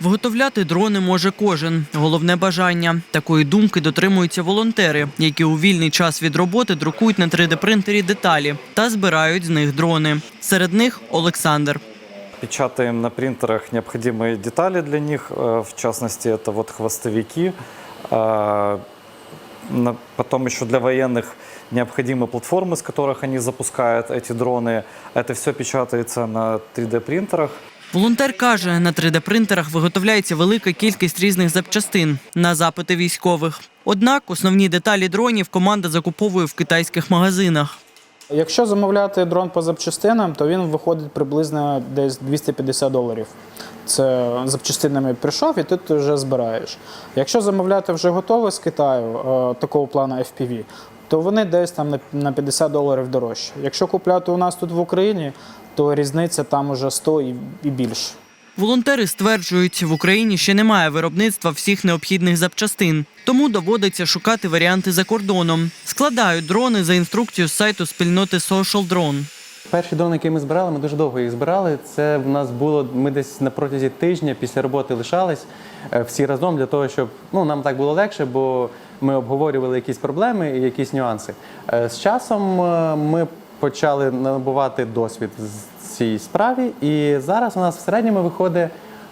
Виготовляти дрони може кожен. Головне бажання. Такої думки дотримуються волонтери, які у вільний час від роботи друкують на 3D-принтері деталі та збирають з них дрони. Серед них Олександр. Печатаем на принтерах необходимые детали для них, э, в частности, это вот хвостовики. А, на- Потом еще для военных необходимы платформы, с которых они запускают эти дроны. Это все печатается на 3D-принтерах. Волонтер каже, на 3D-принтерах виготовляється велика кількість різних запчастин на запити військових. Однак основні деталі дронів команда закуповує в китайських магазинах. Якщо замовляти дрон по запчастинам, то він виходить приблизно десь 250 доларів. Це запчастинами прийшов і ти тут вже збираєш. Якщо замовляти вже готове з Китаю, е, такого плану FPV, то вони десь там на- на 50 доларів дорожче. Якщо купляти у нас тут в Україні, то різниця там уже 100 і, і більше. Волонтери стверджують, в Україні ще немає виробництва всіх необхідних запчастин, тому доводиться шукати варіанти за кордоном. Складають дрони за інструкцією з сайту спільноти Social Drone. Перші дрони, які ми збирали, ми дуже довго їх збирали. Це в нас було. Ми десь на протязі тижня після роботи лишались е, всі разом для того, щоб ну нам так було легше, бо ми обговорювали якісь проблеми і якісь нюанси. Е, З часом е, ми почали набувати досвід в цій справі, і зараз у нас в середньому виходить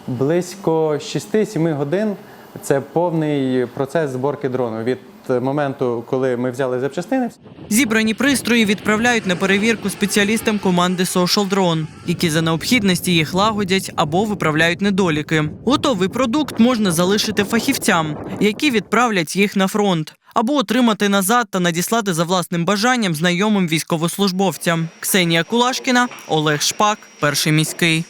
близько 6-7 годин. Це повний процес зборки дрону від моменту, коли ми взяли запчастини. Зібрані пристрої відправляють на перевірку спеціалістам команди Social Drone, які за необхідності їх лагодять або виправляють недоліки. Готовий продукт можна залишити фахівцям, які відправлять їх на фронт, або отримати назад та надіслати за власним бажанням знайомим військовослужбовцям. Ксенія Кулашкіна, Олег Шпак, перший міський.